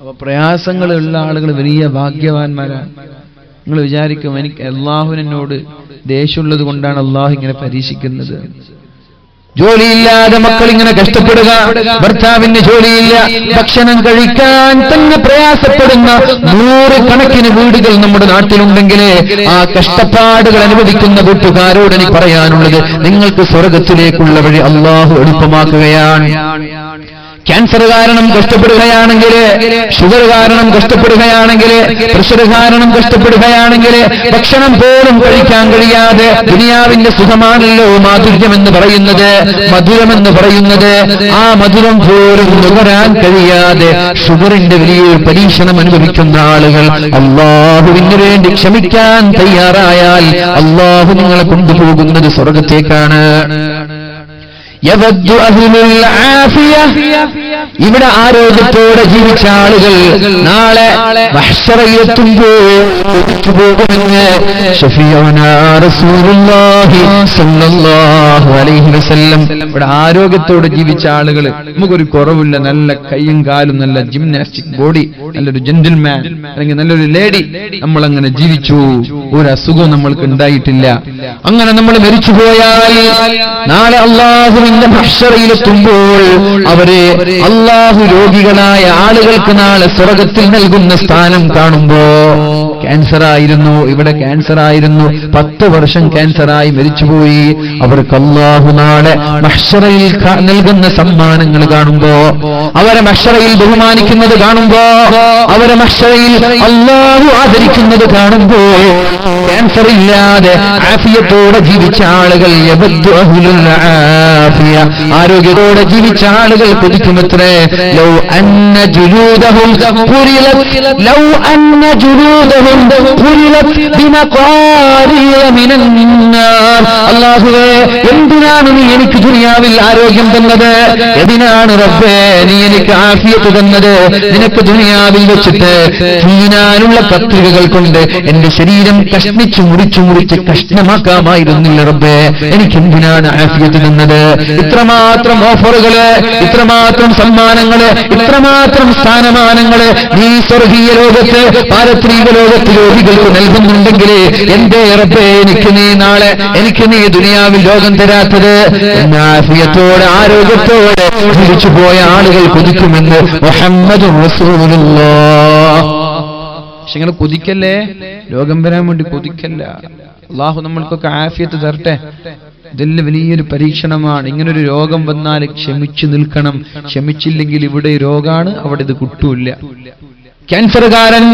അപ്പൊ പ്രയാസങ്ങളുള്ള ആളുകൾ വലിയ ഭാഗ്യവാന്മാരാണ് നിങ്ങൾ വിചാരിക്കും എനിക്ക് അള്ളാഹുവിനോട് ദേഷ്യമുള്ളത് കൊണ്ടാണ് അള്ളാഹു ഇങ്ങനെ പരീക്ഷിക്കുന്നത്. ജോലിയില്ലാതെ മക്കൾ ഇങ്ങനെ കഷ്ടപ്പെടുക ഭർത്താവിന് ജോലിയില്ല ഭക്ഷണം കഴിക്കാൻ തന്നെ പ്രയാസപ്പെടുന്ന നൂറുകണക്കിന് വീടുകൾ നമ്മുടെ നാട്ടിലുണ്ടെങ്കിൽ ആ കഷ്ടപ്പാടുകൾ അനുഭവിക്കുന്ന കൂട്ടുകാരോട് എനിക്ക് പറയാനുള്ളത് നിങ്ങൾക്ക് സ്വർഗത്തിലേക്കുള്ള വഴി അള്ളാഹു എളുപ്പമാക്കുകയാണ്. ക്യാൻസർ കാരണം കഷ്ടപ്പെടുകയാണെങ്കിൽ ഷുഗർ കാരണം കഷ്ടപ്പെടുകയാണെങ്കിൽ പ്രഷർ കാരണം കഷ്ടപ്പെടുകയാണെങ്കിൽ ഭക്ഷണം പോലും കഴിക്കാൻ കഴിയാതെ ദുനിയാവിന്റെ സുഖമാണല്ലോ മാധുര്യം എന്ന് പറയുന്നത്. മധുരമെന്ന് പറയുന്നത് ആ മധുരം പോലും നുകരാൻ കഴിയാതെ ഷുഗറിന്റെ വലിയൊരു പരീക്ഷണം അനുഭവിക്കുന്ന ആളുകൾ അള്ളാഹുവിന് വേണ്ടി ക്ഷമിക്കാൻ തയ്യാറായാൽ അള്ളാഹു നിങ്ങളെ കൊണ്ടുപോകുന്നത് സ്വർഗത്തേക്കാണ് ഇവിടെ ആരോഗ്യത്തോടെ ജീവിച്ച ആളുകൾ നാളെ ഇവിടെ ആരോഗ്യത്തോടെ ജീവിച്ച ആളുകൾ നമുക്കൊരു കുറവില്ല. നല്ല കൈയും കാലും നല്ല ജിംനാസ്റ്റിക് ബോഡി നല്ലൊരു ജെന്റിൽമാൻ അല്ലെങ്കിൽ നല്ലൊരു ലേഡി നമ്മൾ അങ്ങനെ ജീവിച്ചു. ഒരു അസുഖവും നമ്മൾക്ക് ഉണ്ടായിട്ടില്ല. അങ്ങനെ നമ്മൾ മരിച്ചു പോയാൽ നാളെ അള്ളാഹുവിന്റെ ഭക്ഷറയിലെത്തുമ്പോൾ അവരെ അള്ളാഹു രോഗികളായ ആളുകൾക്ക് നാളെ സ്വർഗത്തിൽ നൽകുന്ന സ്ഥാനം കാണുമ്പോ ക്യാൻസർ ആയിരുന്നു ഇവിടെ ക്യാൻസർ ആയിരുന്നു പത്ത് വർഷം ക്യാൻസറായി മരിച്ചുപോയി. അവർക്ക് അള്ളാഹു നാളെ മഷറയിൽ നൽകുന്ന സമ്മാനങ്ങൾ കാണുമ്പോ അവരെ മഷറയിൽ ബഹുമാനിക്കുന്നത് കാണുമ്പോ അവരെ മഷറയിൽ അള്ളാഹു ആദരിക്കുന്നത് കാണുമ്പോ ക്യാൻസർ ഇല്ലാതെ ആഫിയത്തോടെ ജീവിച്ച ആളുകൾ. ആരോഗ്യത്തോടെ ജീവിച്ച ആളുകൾ കൊതിക്കുമത്രേ. ലൗ അന്ന പുരിലത് ലൗ അന്ന ജുലൂദഹും അല്ലാഹുവേ എന്തിനാണ് നീ എനിക്ക് ദുനിയാവിൽ ആരോഗ്യം തന്നത്? എന്തിനാണ് റബ്ബേ നീ എനിക്ക് ആഫിയത്ത് തന്നത്? നിനക്ക് ദുനിയാവിൽ വെച്ചിട്ട് തീനാനുള്ള കത്രികകൾ കൊണ്ട് എന്റെ ശരീരം കഷ്ണിച്ചു മുറിച്ചു മുറിച്ച് കഷ്ണമാക്കാമായിരുന്നില്ല റബ്ബേ. എനിക്ക് എന്തിനാണ് ആഫിയത്ത് തന്നത്? ഇത്രമാത്രം ഓഫറുകൾ ഇത്രമാത്രം സമ്മാനങ്ങൾ ഇത്രമാത്രം സ്ഥാനമാനങ്ങൾ നീ സ്വർഗീയ ലോകത്ത് പാരത്രീക ലോകത്ത് രോഗികൾക്ക് നൽകുന്നുണ്ടെങ്കിൽ എന്റെ റബ്ബേ എനിക്ക് നീ നാളെ എനിക്ക് നീ ദുനിയാവിൽ രോഗം തരാത്തത്? ആഫിയത്തോടെ ആരോഗ്യത്തോടെ ജീവിച്ചു പോയ ആളുകൾ കൊതിക്കുമെന്ന് മുഹമ്മദ് പക്ഷെ ഇങ്ങനെ കൊതിക്കല്ലേ? രോഗം വരാൻ വേണ്ടി കൊതിക്കല്ല. അള്ളാഹു നമ്മൾക്കൊക്കെ ആഫിയത്ത് തരട്ടെ. ഇതെല്ലാം വലിയൊരു പരീക്ഷണമാണ്. ഇങ്ങനൊരു രോഗം വന്നാൽ ക്ഷമിച്ചു നിൽക്കണം. ക്ഷമിച്ചില്ലെങ്കിൽ ഇവിടെ രോഗാണ് അവിടെ ഇത് കിട്ടൂല ക്യാൻസറുകാരൻ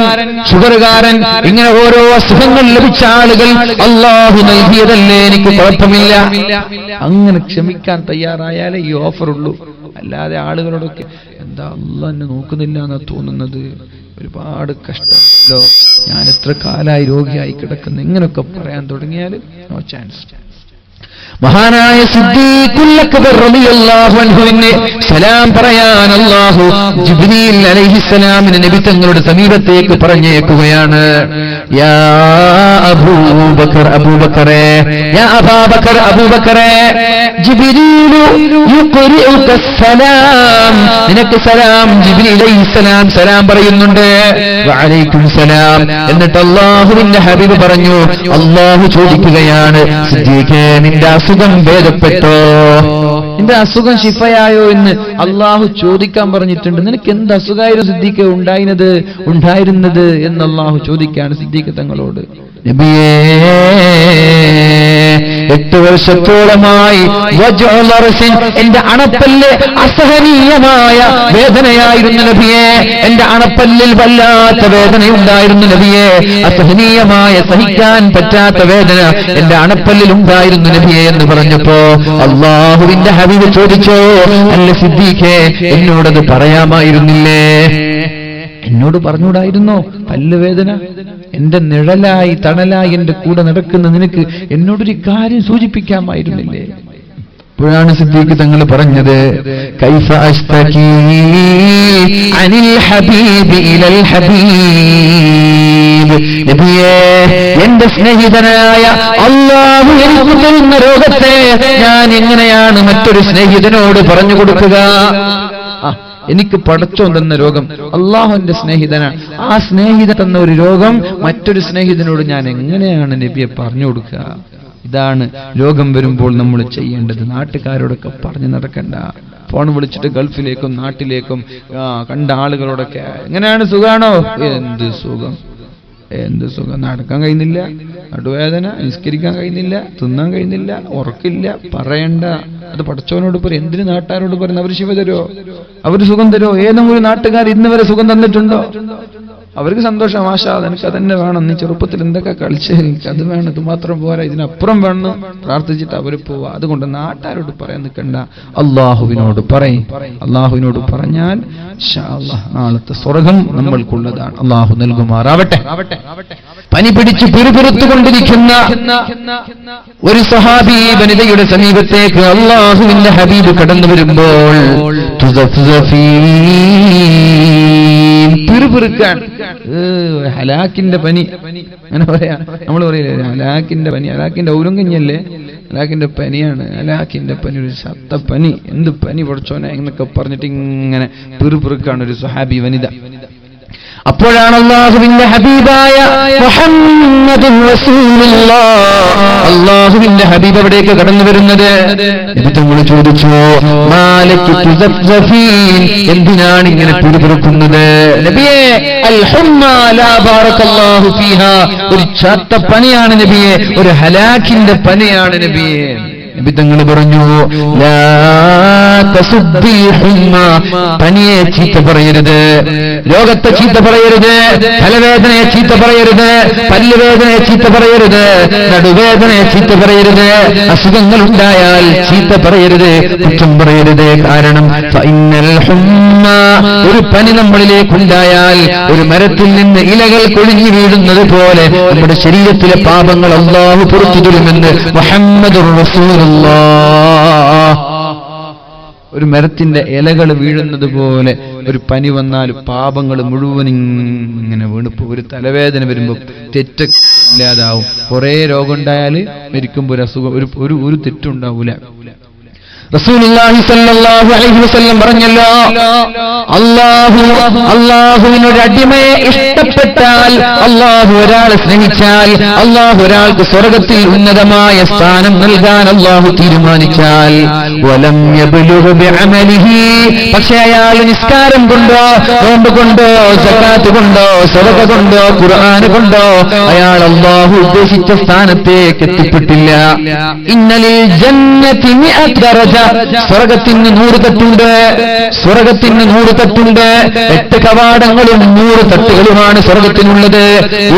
ഷുഗറുകാരൻ ഇങ്ങനെ ഓരോ അസുഖങ്ങൾ ലഭിച്ച ആളുകൾ അള്ളാഹു നൽകിയതല്ലേ? എനിക്ക് കുഴപ്പമില്ല. അങ്ങനെ ക്ഷമിക്കാൻ തയ്യാറായാലേ ഈ ഓഫർ ഉള്ളൂ അല്ലാതെ ആളുകളോടൊക്കെ എന്താ അല്ല എന്നെ നോക്കുന്നില്ല എന്നാ തോന്നുന്നത്? ഒരുപാട് കഷ്ടമല്ലോ ഞാൻ എത്ര കാലായി രോഗിയായി കിടക്കുന്നു. ഇങ്ങനെയൊക്കെ പറയാൻ തുടങ്ങിയാൽ നോ ചാൻസ് മഹാനായ അൻഹുവിനെ സലാം പറയാൻ അല്ലാഹു ജിബ്രീൽ അലൈഹിസ്സലാമിനെ നബി തങ്ങളുടെ സമീപത്തേക്ക് പറഞ്ഞേക്കുകയാണ്. യാ അബൂബക്കർ അബൂബക്കറേ. യാ അബാബക്കർ അബൂബക്കറേ. നിനക്ക് സലാം. ജിബ്രീൽ സലാം പറയുന്നുണ്ട്. വഅലൈക്കും സലാം. എന്നിട്ട് അള്ളാഹുവിന്റെ ഹബീബ് പറഞ്ഞു അള്ളാഹു ചോദിക്കുകയാണ് നിന്റെ അസുഖം ഭേദപ്പെട്ടോ? നിന്റെ അസുഖം ശിഫയായോ എന്ന് അള്ളാഹു ചോദിക്കാൻ പറഞ്ഞിട്ടുണ്ട്. നിനക്ക് എന്ത് അസുഖമായിരുന്നു സിദ്ദീഖ് ഉണ്ടായിരുന്നത്? ഉണ്ടായിരുന്നത് എന്ന് അള്ളാഹു ചോദിക്കാണ് സിദ്ദീഖ് തങ്ങളോട്. എട്ട് വർഷത്തോളമായി എന്റെ അണപ്പല്ല് അസഹനീയമായ വേദനയായിരുന്നു നബിയെ. എന്റെ അണപ്പല്ലിൽ വല്ലാത്ത വേദനയുണ്ടായിരുന്നു നബിയെ. അസഹനീയമായ സഹിക്കാൻ പറ്റാത്ത വേദന എന്റെ അണപ്പല്ലിൽ ഉണ്ടായിരുന്നു നബിയെ എന്ന് പറഞ്ഞപ്പോ അള്ളാഹുവിന്റെ ഹബീബ് ചോദിച്ചോ അല്ല സിദ്ദീഖേ എന്നോടത് പറയാമായിരുന്നില്ലേ? എന്നോട് പറഞ്ഞൂടായിരുന്നോ പല്ലുവേദന. എന്റെ നിഴലായി തണലായി എന്റെ കൂടെ നടക്കുന്ന നിനക്ക് എന്നോടൊരു കാര്യം സൂചിപ്പിക്കാമായിരുന്നില്ലേ? പുരാണ സിദ്ദീഖ് തങ്ങൾ പറഞ്ഞത് കൈഫ അനിൽ ഇലൽ ഹബീബ്. നബിയേ എന്റെ സ്നേഹിതനായ അള്ളാഹു എനിക്ക് തരുന്ന രോഗത്തെ ഞാൻ എങ്ങനെയാണ് മറ്റൊരു സ്നേഹിതനോട് പറഞ്ഞു കൊടുക്കുക? എനിക്ക് പടച്ചോ തന്ന രോഗം അള്ളാഹുവിന്റെ സ്നേഹിതനാണ് ആ സ്നേഹിതൻ തന്ന ഒരു രോഗം മറ്റൊരു സ്നേഹിതനോട് ഞാൻ എങ്ങനെയാണ് നബിയെ പറഞ്ഞു കൊടുക്കുക? ഇതാണ് രോഗം വരുമ്പോൾ നമ്മൾ ചെയ്യേണ്ടത്. നാട്ടുകാരോടൊക്കെ പറഞ്ഞു നടക്കണ്ട. ഫോൺ വിളിച്ചിട്ട് ഗൾഫിലേക്കും നാട്ടിലേക്കും കണ്ട ആളുകളോടൊക്കെ എങ്ങനെയാണ് സുഖാണോ? എന്ത് സുഖം? എന്ത് സുഖം? നടക്കാൻ കഴിയുന്നില്ല. നടുവേദന നിസ്കരിക്കാൻ കഴിയുന്നില്ല. തിന്നാൻ കഴിയുന്നില്ല. ഉറക്കില്ല. പറയണ്ട. അത് പഠിച്ചവനോട് പറയും. എന്തിന് നാട്ടുകാരോട് പറയുന്നത് അവർ ശിവ തരുമോ അവർ സുഖം തരുമോ ഏതെങ്കിലും ഒരു നാട്ടുകാർ ഇന്ന് വരെ സുഖം തന്നിട്ടുണ്ടോ? അവർക്ക് സന്തോഷം. ആശാ എനിക്ക് അതന്നെ വേണം. നീ ചെറുപ്പത്തിൽ എന്തൊക്കെ കളിച്ച് അത് വേണം. ഇത് മാത്രം പോരാ. ഇതിനപ്പുറം വേണം പ്രാർത്ഥിച്ചിട്ട് അവർ പോവാ. അതുകൊണ്ട് നാട്ടുകാരോട് പറയാൻ നിൽക്കണ്ട. അള്ളാഹുവിനോട് പറയും. അള്ളാഹുവിനോട് പറഞ്ഞാൽ നാളത്തെ സ്വർഗം നമ്മൾക്കുള്ളതാണ്. അള്ളാഹു നൽകുമാറാവട്ടെ. പനി പിടിച്ച് പിറുപിറുത്തുകൊണ്ടിരിക്കുന്ന ഒരു സഹാബി വനിതയുടെ സമീപത്തേക്ക് അള്ളാഹുവിന്റെ ഹബീബ് കടന്നു വരുമ്പോൾ. പിറുപിറുക്കാൻ. ഹലാക്കിന്റെ പനി. അങ്ങനെ പറയാ. നമ്മൾ പറയില്ലേ ഹലാക്കിന്റെ പനി. ഹലാക്കിന്റെ ഔരങ്കഞ്ഞല്ലേ ഹലാക്കിന്റെ പനിയാണ്. ഹലാക്കിന്റെ പനി ഒരു ശത്ത പനി. എന്ത് പനി പൊടിച്ചോനെ എന്നൊക്കെ പറഞ്ഞിട്ട് ഇങ്ങനെ പിറുപിറുക്കാണ് ഒരു സഹാബി വനിത. അപ്പോഴാണ് അള്ളാഹുവിന്റെ ഹബീബായ അള്ളാഹുവിന്റെ ഹബീബ് അവിടേക്ക് കടന്നു വരുന്നത് തങ്ങൾ ചോദിച്ചു. എന്തിനാണ് ഇങ്ങനെ പിടിപെടുക്കുന്നത്. ഒരു ചാത്ത പനിയാണ് നബിയെ ഒരു ഹലാഖിന്റെ പനിയാണ് നബിയെ നബി തങ്ങൾ പറഞ്ഞു. പനിയെ ചീത്ത പറയരുത്. രോഗത്തെ ചീത്ത പറയരുത്. തലവേദനയെ ചീത്ത പറയരുത്. പല്ലുവേദനയെ ചീത്ത പറയരുത്. നടുവേദനയെ ചീത്ത പറയരുത്. അസുഖങ്ങൾ ഉണ്ടായാൽ ചീത്ത പറയരുത്. കുറ്റം പറയരുത്. കാരണം. ഒരു പനി നമ്മളിലേക്കുണ്ടായാൽ ഒരു മരത്തിൽ നിന്ന് ഇലകൾ കൊഴിഞ്ഞു വീഴുന്നത് പോലെ നമ്മുടെ ശരീരത്തിലെ പാപങ്ങൾ അള്ളാഹു പുറത്തു തരുമെന്ന് മുഹമ്മദ് ഒരു മരത്തിന്റെ ഇലകൾ വീഴുന്നത് പോലെ ഒരു പനി വന്നാൽ പാപങ്ങൾ മുഴുവൻ ഇങ്ങനെ വീണിപ്പോ ഒരു തലവേദന വരുമ്പോൾ തെറ്റൊക്കെ ഇല്ലാതാവും. കുറേ രോഗം ഉണ്ടായാൽ മരിക്കുമ്പോൾ ഒരു അസുഖം ഒരു ഒരു തെറ്റുണ്ടാവൂല പറഞ്ഞല്ലോ അല്ലാഹു അള്ളാഹുവിനൊരു അടിമയെ ഇഷ്ടപ്പെട്ടാൽ അല്ലാഹു ഒരാളെ സ്നേഹിച്ചാൽ അല്ലാഹു ഒരാൾക്ക് സ്വർഗത്തിൽ ഉന്നതമായ സ്ഥാനം നൽകാൻ അള്ളാഹു തീരുമാനിച്ചാൽ പക്ഷെ അയാൾ നിസ്കാരം കൊണ്ടോ നോമ്പ് കൊണ്ടോ സക്കാത്ത് കൊണ്ടോ സദഖ കൊണ്ടോ ഖുർആൻ കൊണ്ടോ അയാൾ അള്ളാഹു ഉദ്ദേശിച്ച സ്ഥാനത്തേക്ക് എത്തിപ്പെട്ടില്ല. ഇന്നലെ ജന്മത്തിന് മിഅത്ത് ദറജ. സ്വർഗത്തിന് നൂറ് തട്ടുണ്ട്. സ്വർഗത്തിന് നൂറ് തട്ടുണ്ട്. എട്ട് കവാടങ്ങളും നൂറ് തട്ടുകളുമാണ് സ്വർഗത്തിനുള്ളത്.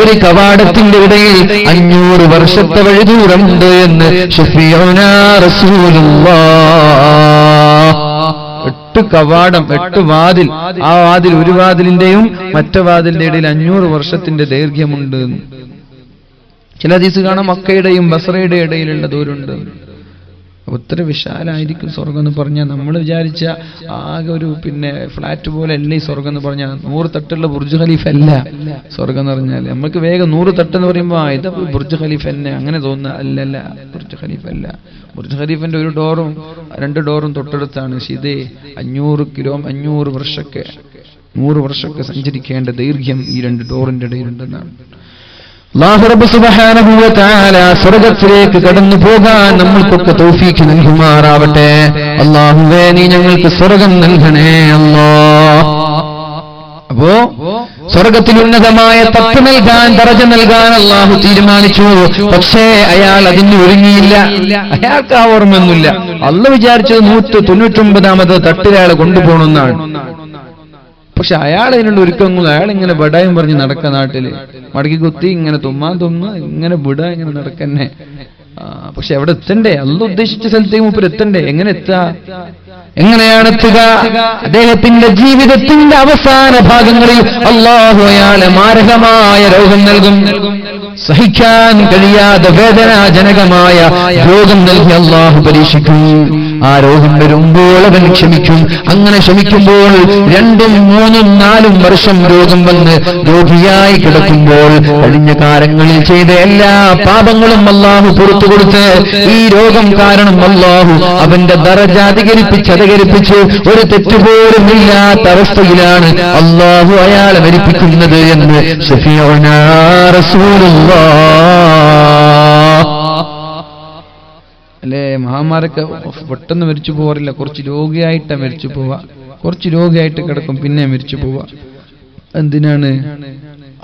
ഒരു കവാടത്തിന്റെ ഇടയിൽ അഞ്ഞൂറ് വർഷത്തെ വഴി ദൂരമുണ്ട് എന്ന് എട്ട് കവാടം എട്ട് വാതിൽ. ആ വാതിൽ ഒരു വാതിലിന്റെയും മറ്റു വാതിലിന്റെ ഇടയിൽ അഞ്ഞൂറ് വർഷത്തിന്റെ ദൈർഘ്യമുണ്ട് ചില ദീസ് കാണാം മക്കയുടെയും ബസറയുടെ ഇടയിലുള്ള ദൂരമുണ്ട് ഒത്തിരി വിശാലായിരിക്കും സ്വർഗം എന്ന് പറഞ്ഞാൽ നമ്മൾ വിചാരിച്ച ആകെ ഒരു പിന്നെ ഫ്ലാറ്റ് പോലെ അല്ല ഈ സ്വർഗം എന്ന് പറഞ്ഞാൽ നൂറ് തട്ടുള്ള ബുർജ് ഖലീഫ അല്ല സ്വർഗം എന്ന് പറഞ്ഞാൽ നമുക്ക് വേഗം നൂറ് തട്ട് എന്ന് പറയുമ്പോൾ ഇത് ബുർജ് ഖലീഫ് തന്നെ. അങ്ങനെ തോന്നുന്ന അല്ലല്ല ബുർജ് ഖലീഫ അല്ല. ബുർജ് ഖലീഫിന്റെ ഒരു ഡോറും രണ്ട് ഡോറും തൊട്ടടുത്താണ് ഇത് അഞ്ഞൂറ് കിലോ അഞ്ഞൂറ് വർഷമൊക്കെ നൂറ് വർഷമൊക്കെ സഞ്ചരിക്കേണ്ട ദൈർഘ്യം ഈ രണ്ട് ഡോറിന്റെ ഇടയിലുണ്ടെന്നാണ്. സ്വർഗത്തിലേക്ക് കടന്നു പോകാൻ നമ്മൾക്കൊക്കെ തൗഫീഖ് നൽകുമാറാവട്ടെ. അള്ളാഹുവേ നീ ഞങ്ങൾക്ക് സ്വർഗം നൽകണേ അല്ലോ അപ്പോ സ്വർഗത്തിൽ ഉന്നതമായ തപ്പ് നൽകാൻ ദറജ നൽകാൻ അള്ളാഹു തീരുമാനിച്ചു. പക്ഷേ അയാൾ അതിന് ഒരുങ്ങിയില്ല. അയാൾക്ക് ആ ഓർമ്മയൊന്നുമില്ല. അല്ല വിചാരിച്ചത് നൂറ്റി തൊണ്ണൂറ്റൊമ്പതാമത് തട്ടിലയാളെ കൊണ്ടുപോകണമെന്നാണ്. പക്ഷെ അയാൾ അതിനുള്ള ഒരുക്കങ്ങൾ അയാൾ ഇങ്ങനെ ബടായും പറഞ്ഞ് നടക്ക നാട്ടിൽ. മടക്കി കുത്തി ഇങ്ങനെ തുമ്മാൻ തുമ്മ ഇങ്ങനെ വിട ഇങ്ങനെ നടക്കന്നെ. പക്ഷെ എവിടെ എത്തണ്ടേ? അല്ല ഉദ്ദേശിച്ച സ്ഥലത്തേക്ക് മൂപ്പർ എത്തണ്ടേ? എങ്ങനെ എത്താ എങ്ങനെയാണ് എത്തുക? അദ്ദേഹത്തിന്റെ ജീവിതത്തിന്റെ അവസാന ഭാഗങ്ങളിൽ അള്ളാഹു അയാളെ മാരകമായ രോഗം നൽകും. സഹിക്കാൻ കഴിയാതെ വേദനാജനകമായ രോഗം നൽകി അള്ളാഹു പരീക്ഷിക്കും. ആ രോഗം വരുമ്പോൾ അവൻ ക്ഷമിക്കും. അങ്ങനെ ക്ഷമിക്കുമ്പോൾ രണ്ടും മൂന്നും നാലും വർഷം രോഗം വന്ന് രോഗിയായി കിടക്കുമ്പോൾ കഴിഞ്ഞ കാലങ്ങളിൽ ചെയ്ത എല്ലാ പാപങ്ങളും അള്ളാഹു പുറത്തു കൊടുത്ത് ഈ രോഗം കാരണം അള്ളാഹു അവന്റെ ദറജ അധികരിപ്പിച്ച് അധികരിപ്പിച്ച് ഒരു തെറ്റുപോലും ഇല്ലാത്ത അവസ്ഥയിലാണ് അള്ളാഹു അയാളെ മരിപ്പിക്കുന്നത് എന്ന് സഫിയോനാ റസൂലുള്ളാഹ് അല്ലേ? മഹാമാരൊക്കെ പെട്ടെന്ന് മരിച്ചു പോകാറില്ല കുറച്ച് രോഗിയായിട്ടാ മരിച്ചു പോവാ കുറച്ച് രോഗിയായിട്ട് കിടക്കും പിന്നെ മരിച്ചു പോവാ എന്തിനാണ്?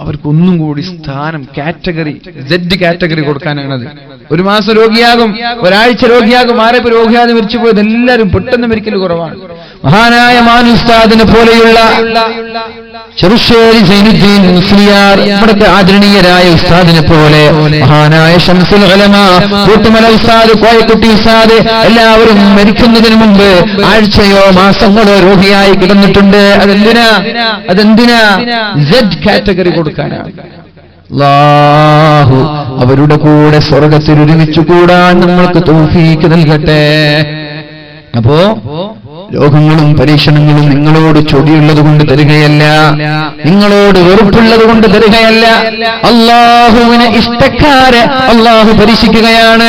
അവർക്കൊന്നും കൂടി സ്ഥാനം കാറ്റഗറി ജെഡ് കാറ്റഗറി കൊടുക്കാനാണത്. ഒരു മാസം രോഗിയാകും ഒരാഴ്ച രോഗിയാകും ആരെപ്പോ രോഗിയാതെ മരിച്ചു പോയത് എല്ലാവരും പെട്ടെന്ന് മരിക്കൽ കുറവാണ്. മഹാനായ മാനുസ്താദിനെ പോലെയുള്ള ചെറുശ്ശേരി സൈനുദ്ദീൻ മുസ്ലിയാർ നമ്മുടെ ആദരണീയരായ ഉസ്താദിനെ പോലെ മഹാനായ ഷംസുൽ കൂട്ടുമല ഉസ്താദ് കോയക്കുട്ടി ഉസ്താദ് എല്ലാവരും മരിക്കുന്നതിന് മുമ്പ് ആഴ്ചയോ മാസങ്ങളോ രോഗിയായി കിടന്നിട്ടുണ്ട്. അതെന്തിനാ? അതെന്തിനാ? സെഡ് കാറ്റഗറി കൊടുക്കാനാണ്. അല്ലാഹു അവരുടെ കൂടെ സ്വർഗത്തിൽ ഒരുമിച്ചു കൂടാൻ നമ്മൾക്ക് തോഫീക്ക് നൽകട്ടെ. അപ്പോ രോഗങ്ങളും പരീക്ഷണങ്ങളും നിങ്ങളോട് ചൊടിയുള്ളത് കൊണ്ട് തരികയല്ല. നിങ്ങളോട് വെറുപ്പുള്ളത് കൊണ്ട് തരികയല്ല. അള്ളാഹുവിനെ ഇഷ്ടക്കാരെ അള്ളാഹു പരീക്ഷിക്കുകയാണ്.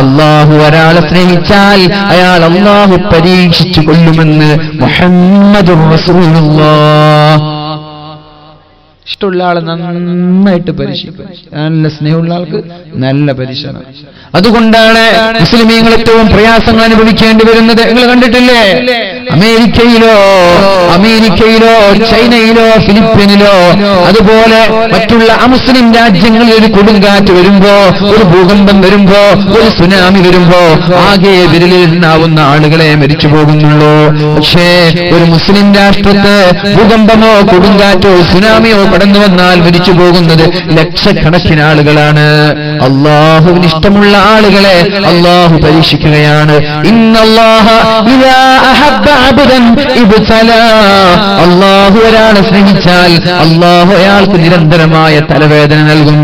അള്ളാഹു ഒരാളെ സ്നേഹിച്ചാൽ അയാൾ അള്ളാഹു പരീക്ഷിച്ചു കൊല്ലുമെന്ന് മുഹമ്മദ് ഇഷ്ടമുള്ള ആൾ നന്നായിട്ട് പരിശീലിക്കും നല്ല സ്നേഹമുള്ള ആൾക്ക് നല്ല പരിശീലനം. അതുകൊണ്ടാണ് മുസ്ലിമീങ്ങൾ ഏറ്റവും പ്രയാസങ്ങൾ അനുഭവിക്കേണ്ടി വരുന്നത്. നിങ്ങൾ കണ്ടിട്ടില്ലേ? അമേരിക്കയിലോ അമേരിക്കയിലോ ചൈനയിലോ ഫിലിപ്പീനിലോ അതുപോലെ മറ്റുള്ള അമുസ്ലിം രാജ്യങ്ങളിൽ ഒരു കൊടുങ്കാറ്റ് വരുമ്പോ ഒരു ഭൂകമ്പം വരുമ്പോ ഒരു സുനാമി വരുമ്പോ ആകെ വിരലിൽ ഉണ്ടാവുന്ന ആളുകളെ മരിച്ചു പോകുന്നുള്ളൂ. പക്ഷേ ഒരു മുസ്ലിം രാഷ്ട്രത്ത് ഭൂകമ്പമോ കൊടുങ്കാറ്റോ സുനാമിയോ കടന്നു വന്നാൽ മരിച്ചു പോകുന്നത് ലക്ഷക്കണക്കിന് ആളുകളാണ്. അള്ളാഹുവിന് ഇഷ്ടമുള്ള ആളുകളെ അള്ളാഹു പരീക്ഷിക്കുകയാണ്. അള്ളാഹു ഒരാളെ സ്നേഹിച്ചാൽ അള്ളാഹു അയാൾക്ക് നിരന്തരമായ തലവേദന നൽകും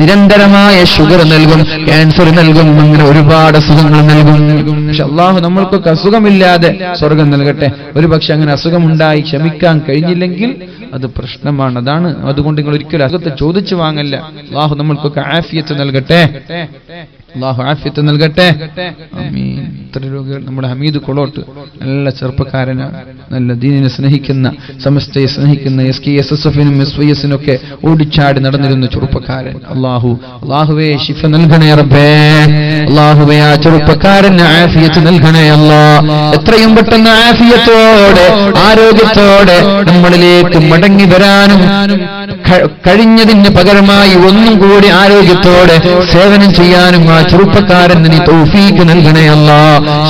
നിരന്തരമായ ഷുഗർ നൽകും ക്യാൻസർ നൽകും അങ്ങനെ ഒരുപാട് അസുഖങ്ങൾ നൽകും. പക്ഷെ അള്ളാഹു നമ്മൾക്കൊക്കെ അസുഖമില്ലാതെ സ്വർഗം നൽകട്ടെ. ഒരു പക്ഷെ അങ്ങനെ അസുഖമുണ്ടായി ക്ഷമിക്കാൻ കഴിഞ്ഞില്ലെങ്കിൽ അത് പ്രശ്നമാണ്. അതാണ് അതുകൊണ്ട് നിങ്ങൾ ഒരിക്കലും അസുഖത്തെ ചോദിച്ചു വാങ്ങല്ല. അള്ളാഹു നമ്മൾക്കൊക്കെ ആഫിയത്ത് നൽകട്ടെ. അള്ളാഹു ആഫിയത്ത് നൽകട്ടെ. ഇത്ര രോഗികൾ നമ്മുടെ ഹമീദ് കൊളോട്ട്. നല്ല ചെറുപ്പക്കാരനാണ്. നല്ല ദീനിനെ സ്നേഹിക്കുന്ന സമസ്തയെ സ്നേഹിക്കുന്ന എസ് കെ എസ് എസ് എഫിനും എസ് വൈ എസിനും ഒക്കെ ഓടിച്ചാടി നടന്നിരുന്ന ചെറുപ്പക്കാരൻ. അള്ളാഹു അള്ളാഹുവേ ശിഫ നൽകണേ റബ്ബേ. അള്ളാഹുവേ ആ ചെറുപ്പക്കാരന് ആഫിയത്ത് നൽകണേ അല്ലാ എത്രയും പെട്ടെന്ന് ആഫിയത്തോടെ ആരോഗ്യത്തോടെ നമ്മളിലേക്ക് മടങ്ങി വരാനും ക- കഴിഞ്ഞതിന് പകരമായി ഒന്നും കൂടി ആരോഗ്യത്തോടെ സേവനം ചെയ്യാനും ആ ചെറുപ്പക്കാരന് നീ തൗഫീക്ക് നൽകണേ അല്ലാ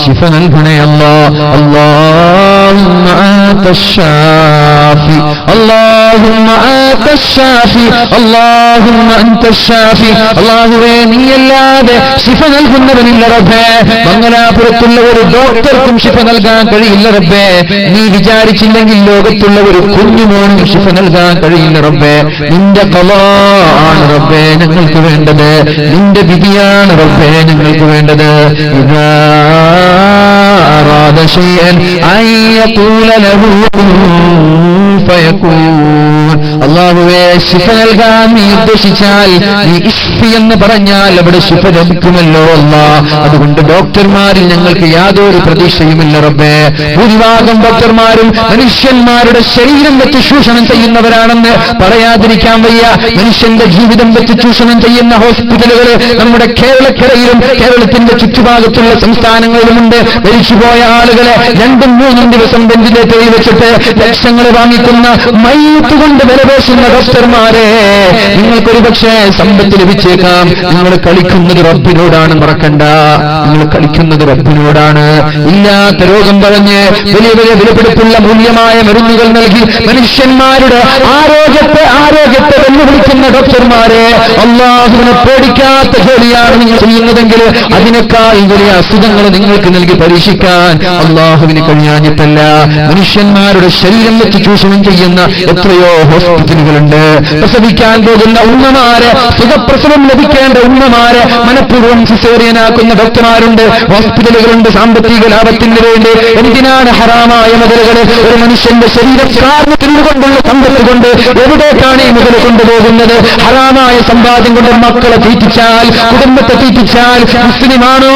ശിഫ നൽകണേ അല്ലാ اللهم أنت الشافي اللهم أنت الشافي اللهم أنت الشافي അള്ളാഹുവേ നീയല്ലാതെ ശിഫ നൽകുന്നവനില്ല റബ്ബേ മംഗലാപുരത്തുള്ള ഒരു ഡോക്ടർക്കും ശിഫ നൽകാൻ കഴിയില്ല റബ്ബേ നീ വിചാരിച്ചില്ലെങ്കിൽ ലോകത്തുള്ള ഒരു കുഞ്ഞുമോനും ശിഫ നൽകാൻ കഴിയില്ല റബ്ബേ നിന്റെ കലാ ആണ് റബ്ബേ ഞങ്ങൾക്ക് വേണ്ടത് നിന്റെ വിധിയാണ് റബ്ബേ ഞങ്ങൾക്ക് വേണ്ടത് ഇതാ أراد شيئا أن يقول له كن فيكون അള്ളാഹുവേ ശിഫ നൽകാൻ നീ ഉദ്ദേശിച്ചാൽ നീ ഇഷ്ഫി എന്ന് പറഞ്ഞാൽ അവിടെ ശിഫ ലഭിക്കുമല്ലോ അല്ല അതുകൊണ്ട് ഡോക്ടർമാരിൽ ഞങ്ങൾക്ക് യാതൊരു പ്രതീക്ഷയുമില്ല റബ്ബേ. ഭൂരിഭാഗം ഡോക്ടർമാരും മനുഷ്യന്മാരുടെ ശരീരം വെച്ച് ചൂഷണം ചെയ്യുന്നവരാണെന്ന് പറയാതിരിക്കാൻ വയ്യ. മനുഷ്യന്റെ ജീവിതം വെച്ച് ചൂഷണം ചെയ്യുന്ന ഹോസ്പിറ്റലുകൾ നമ്മുടെ കേരളക്കരയിലും കേരളത്തിന്റെ ചുറ്റുഭാഗത്തുള്ള സംസ്ഥാനങ്ങളിലുമുണ്ട്. മരിച്ചുപോയ ആളുകളെ രണ്ടും മൂന്നും ദിവസം വെന്റിലേറ്ററിൽ വെച്ചിട്ട് ലക്ഷങ്ങൾ വാങ്ങിക്കുന്ന മയ്യത്ത് കൊണ്ട് വിലപേശുന്ന ഡോക്ടർമാരെ നിങ്ങൾക്കൊരു പക്ഷേ സമ്പത്ത് ലഭിച്ചേക്കാം. നിങ്ങൾ കളിക്കുന്നത് റബ്ബിനോടാണ് മറക്കണ്ട. നിങ്ങൾ കളിക്കുന്നത് റബ്ബിനോടാണ്. ഇല്ലാത്ത രോഗം പറഞ്ഞ് വലിയ വലിയ വിലപിടിപ്പുള്ള മൂല്യമായ മരുന്നുകൾ നൽകി മനുഷ്യന്മാരുടെ ആരോഗ്യത്തെ ആരോഗ്യത്തെ വെല്ലുവിളിക്കുന്ന ഡോക്ടർമാരെ അള്ളാഹുവിനെ പേടിക്കാത്ത ജോലിയാണ് നിങ്ങൾ ചെയ്യുന്നതെങ്കിൽ അതിനേക്കാൾ വലിയ അസുഖങ്ങൾ നിങ്ങൾക്ക് നൽകി പരീക്ഷിക്കാൻ അള്ളാഹുവിന് കഴിയാഞ്ഞിട്ടല്ല മനുഷ്യന്മാരുടെ ശരീരം വെച്ച് ചൂഷണം ചെയ്യുന്ന എത്രയോ ഹോസ്പിറ്റലുകളുണ്ട് പ്രസവിക്കാൻ പോകുന്ന ഉമ്മമാരെ സുഖപ്രസവം ലഭിക്കേണ്ട ഉമ്മമാരെ മനഃപൂർവം സിസേറിയനാക്കുന്ന ഡോക്ടർമാരുണ്ട്. ഹോസ്പിറ്റലുകളുണ്ട് സാമ്പത്തിക ലാഭത്തിന് വേണ്ടി. എന്തിനാണ് ഹറാമായ മുതലുകൾ ഒരു മനുഷ്യന്റെ ശരീരം കാർന്ന് തിന്നുകൊണ്ടുള്ള സമ്പത്ത് കൊണ്ട് എവിടേക്കാണ് ഈ മുതൽ കൊണ്ടുപോകുന്നത്? ഹറാമായ സമ്പാദ്യം കൊണ്ട് മക്കളെ തീറ്റിച്ചാൽ കുടുംബത്തെ തീറ്റിച്ചാൽ മുസ്ലിമാണോ?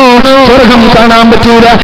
സ്വർഗം കാണാൻ പറ്റൂല.